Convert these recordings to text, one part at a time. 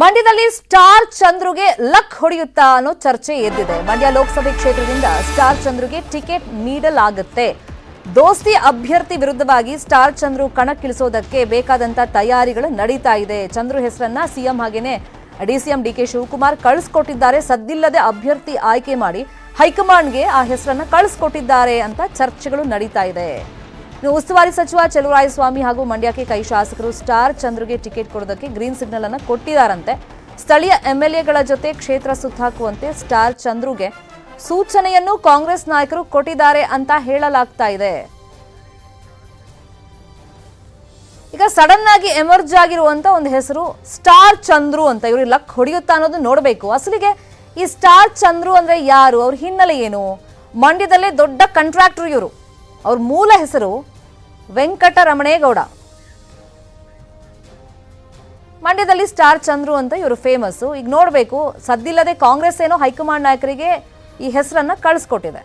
ಮಂಡ್ಯದಲ್ಲಿ star ಚಂದ್ರುಗೆ luck ಹೊಡೆಯುತ್ತಾ ಅನ್ನೋ ಚರ್ಚೆ ಎದ್ದಿದೆ. ಮಂಡ್ಯ ಲೋಕಸಭೆ ಕ್ಷೇತ್ರದಿಂದ ಸ್ಟಾರ್ ಚಂದ್ರುಗೆ ಟಿಕೆಟ್ ನೀಡಲಾಗುತ್ತೆ. ದೋಸ್ತಿ ಅಭ್ಯರ್ಥಿ ವಿರುದ್ಧವಾಗಿ ಸ್ಟಾರ್ ಚಂದ್ರು ಕಣಕ್ಕಿಳಿಸೋದಕ್ಕೆ ಬೇಕಾದಂತ ತಯಾರಿಗಳು ನಡೀತಾ ಇದೆ. ಚಂದ್ರು ಹೆಸರನ್ನ ಸಿಎಂ ಹಾಗೇನೆ ಡಿಸಿಎಂ ಡಿಕೆ ಶಿವಕುಮಾರ್ ಕಳಿಸ್ಕೊಟ್ಟಿದ್ದಾರೆ. ಸದ್ದಿಲ್ಲದೆ ಅಭ್ಯರ್ಥಿ ಆಯ್ಕೆ ಮಾಡಿ ಹೈಕಮಾಂಡ್ಗೆ ಆ ಹೆಸರನ್ನ ಕಳಿಸ್ಕೊಟ್ಟಿದ್ದಾರೆ ಅಂತ ಚರ್ಚೆಗಳು ನಡೀತಾ ಇದೆ. ಇನ್ನು ಉಸ್ತುವಾರಿ ಸಚಿವ ಚಲುವರಾಯಸ್ವಾಮಿ ಹಾಗೂ ಮಂಡ್ಯಕ್ಕೆ ಕೈ ಶಾಸಕರು ಸ್ಟಾರ್ ಚಂದ್ರುಗೆ ಟಿಕೆಟ್ ಕೊಡೋದಕ್ಕೆ ಗ್ರೀನ್ ಸಿಗ್ನಲ್ ಅನ್ನು ಕೊಟ್ಟಿದ್ದಾರಂತೆ. ಸ್ಥಳೀಯ ಎಂಎಲ್ಎಗಳ ಜೊತೆ ಕ್ಷೇತ್ರ ಸುತ್ತಾಕುವಂತೆ ಸ್ಟಾರ್ ಚಂದ್ರುಗೆ ಸೂಚನೆಯನ್ನು ಕಾಂಗ್ರೆಸ್ ನಾಯಕರು ಕೊಟ್ಟಿದ್ದಾರೆ ಅಂತ ಹೇಳಲಾಗ್ತಾ ಇದೆ. ಈಗ ಸಡನ್ ಆಗಿ ಎಮರ್ಜ್ ಆಗಿರುವಂತ ಒಂದು ಹೆಸರು ಸ್ಟಾರ್ ಚಂದ್ರು ಅಂತ ಇವರು ಲಕ್ ಹೊಡೆಯುತ್ತಾ ಅನ್ನೋದು ನೋಡಬೇಕು. ಅಸಲಿಗೆ ಈ ಸ್ಟಾರ್ ಚಂದ್ರು ಅಂದ್ರೆ ಯಾರು? ಅವ್ರ ಹಿನ್ನೆಲೆ ಏನು? ಮಂಡ್ಯದಲ್ಲೇ ದೊಡ್ಡ ಕಾಂಟ್ರಾಕ್ಟರ್ ಇವರು. ಅವ್ರ ಮೂಲ ಹೆಸರು ವೆಂಕಟರಮಣೇಗೌಡ. ಮಂಡ್ಯದಲ್ಲಿ ಸ್ಟಾರ್ ಚಂದ್ರು ಅಂತ ಇವರು ಫೇಮಸ್ ಈಗ ನೋಡಬೇಕು, ಸದ್ದಿಲ್ಲದೆ ಕಾಂಗ್ರೆಸ್ ಏನೋ ಹೈಕಮಾಂಡ್ ನಾಯಕರಿಗೆ ಈ ಹೆಸರನ್ನ ಕಳಿಸ್ಕೊಟ್ಟಿದೆ.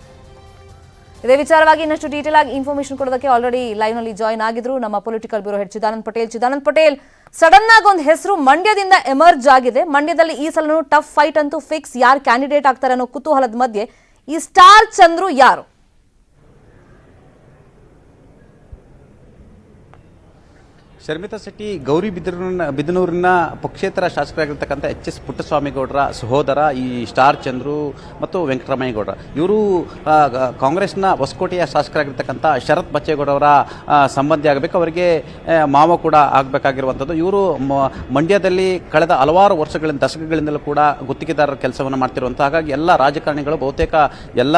ಇದೇ ವಿಚಾರವಾಗಿ ಇನ್ನಷ್ಟು ಡೀಟೇಲ್ ಆಗಿ ಇನ್ಫಾರ್ಮೇಶನ್ ಕೊಡೋದಕ್ಕೆ ಆಲ್ರೆಡಿ ಲೈವ್ನಲ್ಲಿ ಜಾಯ್ನ್ ಆಗಿದ್ರು ನಮ್ಮ political bureau head Chidanand Patel. Chidanand Patel sudden ಆಗಿ ಒಂದು ಹೆಸರು ಮಂಡ್ಯದಿಂದ ಎಮರ್ಜ್ ಆಗಿದೆ. ಮಂಡ್ಯದಲ್ಲಿ ಈ ಸಲನೂ ಟಫ್ ಫೈಟ್ ಅಂತೂ ಫಿಕ್ಸ್ ಯಾರು ಕ್ಯಾಂಡಿಡೇಟ್ ಆಗ್ತಾರೆ ಅನ್ನೋ ಕುತೂಹಲದ ಮಧ್ಯೆ ಈ ಸ್ಟಾರ್ ಚಂದ್ರು ಯಾರು? ಶರ್ಮಿತಾ ಶೆಟ್ಟಿ, ಗೌರಿ ಬಿದನೂರಿನ ಬಿದನೂರಿನ ಪಕ್ಷೇತರ ಶಾಸಕರಾಗಿರ್ತಕ್ಕಂಥ ಎಚ್ ಎಸ್ ಪುಟ್ಟಸ್ವಾಮಿಗೌಡರ ಸಹೋದರ, ಈ ಸ್ಟಾರ್ ಚಂದ್ರು ಮತ್ತು ವೆಂಕಟರಾಮಯ್ಯಗೌಡರ ಇವರು ಕಾಂಗ್ರೆಸ್ನ ಹೊಸಕೋಟೆಯ ಶಾಸಕರಾಗಿರ್ತಕ್ಕಂಥ ಶರತ್ ಬಚ್ಚೇಗೌಡವರ ಸಂಬಂಧಿ ಆಗಬೇಕು. ಅವರಿಗೆ ಮಾವ ಕೂಡ ಆಗಬೇಕಾಗಿರುವಂಥದ್ದು. ಇವರು ಮಂಡ್ಯದಲ್ಲಿ ಕಳೆದ ಹಲವಾರು ವರ್ಷಗಳಿಂದ, ದಶಕಗಳಿಂದಲೂ ಕೂಡ ಗುತ್ತಿಗೆದಾರರ ಕೆಲಸವನ್ನು ಮಾಡ್ತಿರುವಂಥ ಹಾಗಾಗಿ ಎಲ್ಲ ರಾಜಕಾರಣಿಗಳು ಬಹುತೇಕ, ಎಲ್ಲ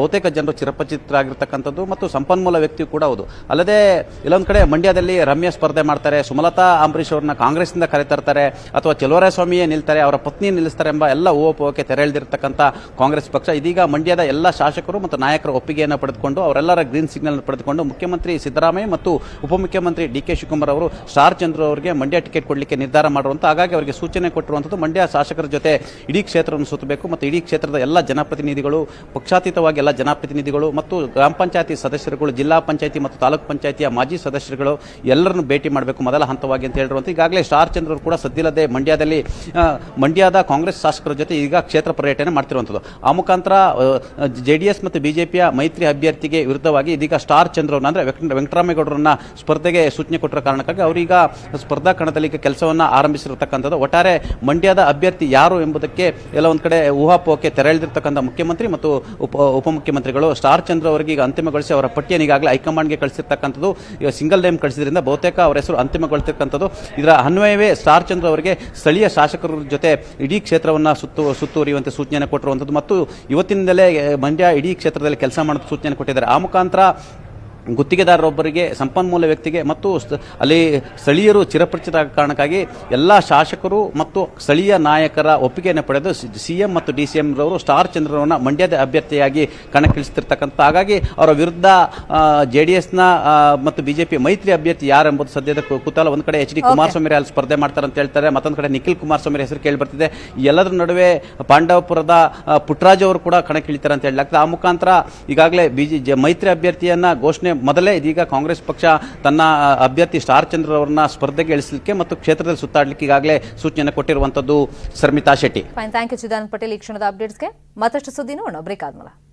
ಬಹುತೇಕ ಜನರು ಚಿರಪರಿಚಿತರಾಗಿರ್ತಕ್ಕಂಥದ್ದು ಮತ್ತು ಸಂಪನ್ಮೂಲ ವ್ಯಕ್ತಿಯು ಕೂಡ ಹೌದು. ಅಲ್ಲದೆ, ಇಲ್ಲೊಂದು ಕಡೆ ಮಂಡ್ಯದಲ್ಲಿ ರಮ್ಯ ಸ್ಪರ್ಧೆ ಮಾಡ್ತಾರೆ, ಸುಮಲತಾ ಅಂಬರೀಶ್ ಅವ್ರನ್ನ ಕಾಂಗ್ರೆಸ್ನಿಂದ ಕರೆತರ್ತಾರೆ, ಅಥವಾ ಸ್ವಾಮಿಯೇ ನಿಲ್ತಾರೆ, ಅವರ ಪತ್ನಿ ನಿಲ್ಲಿಸ್ತಾರೆ ಎಂಬ ಎಲ್ಲ ಓಪೋಕ್ಕೆ ತೆರೆ ಎಳೆದಿರ್ತಕ್ಕಂಥ ಕಾಂಗ್ರೆಸ್ ಪಕ್ಷ. ಇದೀಗ ಮಂಡ್ಯದ ಎಲ್ಲ ಶಾಸಕರು ಮತ್ತು ನಾಯಕರ ಒಪ್ಪಿಗೆಯನ್ನು ಪಡೆದುಕೊಂಡು, ಅವರೆಲ್ಲರ ಗ್ರೀನ್ ಸಿಗ್ನಲ್ ಪಡೆದುಕೊಂಡು ಮುಖ್ಯಮಂತ್ರಿ ಸಿದ್ದರಾಮಯ್ಯ ಮತ್ತು ಉಪಮುಖ್ಯಮಂತ್ರಿ ಡಿ ಕೆ ಶಿವಕುಮಾರ್ ಅವರು ಸ್ಟಾರ್ ಚಂದ್ರ ಅವರಿಗೆ ಮಂಡ್ಯ ಟಿಕೆಟ್ ಕೊಡಲಿಕ್ಕೆ ನಿರ್ಧಾರ ಮಾಡುವಂತ, ಹಾಗಾಗಿ ಅವರಿಗೆ ಸೂಚನೆ ಕೊಟ್ಟಿರುವಂಥದ್ದು ಮಂಡ್ಯ ಶಾಸಕರ ಜೊತೆ ಇಡೀ ಕ್ಷೇತ್ರವನ್ನು ಸುತ್ತಬೇಕು ಮತ್ತು ಇಡೀ ಕ್ಷೇತ್ರದ ಎಲ್ಲ ಜನಪ್ರತಿನಿಧಿಗಳು, ಪಕ್ಷಾತೀತವಾಗಿ ಎಲ್ಲ ಜನಪ್ರತಿನಿಧಿಗಳು ಮತ್ತು ಗ್ರಾಮ ಪಂಚಾಯತಿ ಸದಸ್ಯರುಗಳು, ಜಿಲ್ಲಾ ಪಂಚಾಯತಿ ಮತ್ತು ತಾಲೂಕು ಪಂಚಾಯತಿಯ ಮಾಜಿ ಸದಸ್ಯರುಗಳು, ಎಲ್ಲರನ್ನು ಭೇಟಿ ಮಾಡಬೇಕು ಮೊದಲ ಹಂತವಾಗಿ ಅಂತ ಹೇಳಿರುವಂತ ಈಗಾಗಲೇ ಸ್ಟಾರ್ ಚಂದ್ರ ಕೂಡ ಸದ್ದಿಲ್ಲದೆ ಮಂಡ್ಯದಲ್ಲಿ ಮಂಡ್ಯದ ಕಾಂಗ್ರೆಸ್ ಶಾಸಕರ ಜೊತೆ ಈಗ ಕ್ಷೇತ್ರ ಪರ್ಯಟನೆ ಮಾಡ್ತಿರುವಂಥದ್ದು ಆ ಮುಖಾಂತರ ಜೆ ಡಿ ಎಸ್ ಮತ್ತು ಬಿಜೆಪಿಯ ಮೈತ್ರಿ ಅಭ್ಯರ್ಥಿಗೆ ವಿರುದ್ಧವಾಗಿ ಇದೀಗ ಸ್ಟಾರ್ ಚಂದ್ರ ಅವ್ರನ್ನ ಅಂದ್ರೆ ವೆಂಕಟ- ವೆಂಕಟರಾಮೇಗೌಡರನ್ನ ಸ್ಪರ್ಧೆಗೆ ಸೂಚನೆ ಕೊಟ್ಟಿರೋ ಕಾರಣಕ್ಕಾಗಿ ಅವರೀಗ ಸ್ಪರ್ಧಾ ಕಣದಲ್ಲಿ ಈಗ ಕೆಲಸವನ್ನು ಆರಂಭಿಸಿರತಕ್ಕಂಥದ್ದು. ಒಟ್ಟಾರೆ ಮಂಡ್ಯದ ಅಭ್ಯರ್ಥಿ ಯಾರು ಎಂಬುದಕ್ಕೆ ಎಲ್ಲ ಒಂದು ಕಡೆ ಊಹಾಪೋಹಕ್ಕೆ ತೆರಳಿದಿರ್ತಕ್ಕಂಥ ಮುಖ್ಯಮಂತ್ರಿ ಮತ್ತು ಉಪ, ಉಪಮುಖ್ಯಮಂತ್ರಿಗಳು ಸ್ಟಾರ್ ಚಂದ್ರ ಅವರಿಗೆ ಈಗ ಅಂತಿಮಗೊಳಿಸಿ ಅವರ ಪಟ್ಟಿಯನ್ನು ಈಗಾಗಲೇ ಹೈಕಮಾಂಡ್ಗೆ ಕಳಿಸಿರ್ತಕ್ಕಂಥದ್ದು. ಈಗ ಸಿಂಗಲ್ ನೇಮ್ ಕಳಿಸಿದ್ರಿಂದ ಬಹುತೇಕ ಅವರ ಹೆಸರು ಅಂತಿಮಗೊಳ್ತಿರ್ತಕ್ಕಂಥದ್ದು ಇದರ ಅನ್ವಯವೇ ಸ್ಟಾರ್ ಚಂದ್ರ ಅವರಿಗೆ ಸ್ಥಳೀಯ ಶಾಸಕರ ಜೊತೆ ಇಡೀ ಕ್ಷೇತ್ರವನ್ನು ಸುತ್ತು, ಸುತ್ತುವರಿಯುವಂತೆ ಸೂಚನೆ ಕೊಟ್ಟಿರುವಂಥದ್ದು. ಮತ್ತು ಇವತ್ತಿನಿಂದಲೇ ಮಂಡ್ಯ ಇಡೀ ಕ್ಷೇತ್ರದಲ್ಲಿ ಕೆಲಸ ಮಾಡೋದು ಸೂಚನೆ ಕೊಟ್ಟಿದ್ದಾರೆ. ಆ ಮುಖಾಂತರ ಗುತ್ತಿಗೆದಾರರೊಬ್ಬರಿಗೆ ಸಂಪನ್ಮೂಲ ವ್ಯಕ್ತಿಗೆ ಮತ್ತು ಅಲ್ಲಿ ಸ್ಥಳೀಯರು ಚಿರಪರಿಚಿತ ಕಾರಣಕ್ಕಾಗಿ ಎಲ್ಲ ಶಾಸಕರು ಮತ್ತು ಸ್ಥಳೀಯ ನಾಯಕರ ಒಪ್ಪಿಗೆಯನ್ನು ಪಡೆದು ಸಿಎಂ ಮತ್ತು ಡಿ ಸಿ ಎಂರವರು ಸ್ಟಾರ್ ಚಂದ್ರರವನ್ನ ಮಂಡ್ಯದ ಅಭ್ಯರ್ಥಿಯಾಗಿ ಕಣಕ್ಕಿಳಿಸ್ತಿರ್ತಕ್ಕಂಥ ಹಾಗಾಗಿ ಅವರ ವಿರುದ್ಧ ಜೆ ಡಿ ಎಸ್ನ ಮತ್ತು ಬಿಜೆಪಿ ಮೈತ್ರಿ ಅಭ್ಯರ್ಥಿ ಯಾರೆಂಬುದು ಸದ್ಯದ ಕುತಾಲ. ಕುತೂಹಲ ಒಂದು ಕಡೆ ಎಚ್ ಡಿ ಕುಮಾರಸ್ವಾಮಿ ಅಲ್ಲಿ ಸ್ಪರ್ಧೆ ಮಾಡ್ತಾರೆ ಅಂತ ಹೇಳ್ತಾರೆ. ಮತ್ತೊಂದು ಕಡೆ ನಿಖಿಲ್ ಕುಮಾರಸ್ವಾಮಿ ಹೆಸರು ಕೇಳಿ ಬರ್ತಿದೆ. ಎಲ್ಲದರ ನಡುವೆ ಪಾಂಡವಪುರದ ಪುಟ್ರಾಜ್ ಅವರು ಕೂಡ ಕಣಕ್ಕಿಳಿತಾರೆ ಅಂತ ಹೇಳಲಾಗ್ತದೆ. ಆ ಮುಖಾಂತರ ಈಗಾಗಲೇ ಬಿಜೆ ಮೈತ್ರಿ ಅಭ್ಯರ್ಥಿಯನ್ನ ಘೋಷಣೆ ಮೊದಲೇ ಇದೀಗ ಕಾಂಗ್ರೆಸ್ ಪಕ್ಷ ತನ್ನ ಅಭ್ಯರ್ಥಿ ಸ್ಟಾರ್ ಚಂದ್ರ ಅವರನ್ನ ಸ್ಪರ್ಧೆಗೆ ಇಳಿಸಲಿಕ್ಕೆ ಮತ್ತು ಕ್ಷೇತ್ರದಲ್ಲಿ ಸುತ್ತಾಡಲಿಕ್ಕೆ ಈಗಾಗಲೇ ಸೂಚನೆ ಕೊಟ್ಟಿರುವಂತದ್ದು Sharmita Shetty. Thank you Chidanand Patel. ಈ ಕ್ಷಣದ ಅಪ್ಡೇಟ್ಸ್ಗೆ ಮತ್ತಷ್ಟು ಸುದ್ದಿ ನೋಡೋಣ. ಬ್ರೇಕ್ ಆದ್ಮೇಲೆ.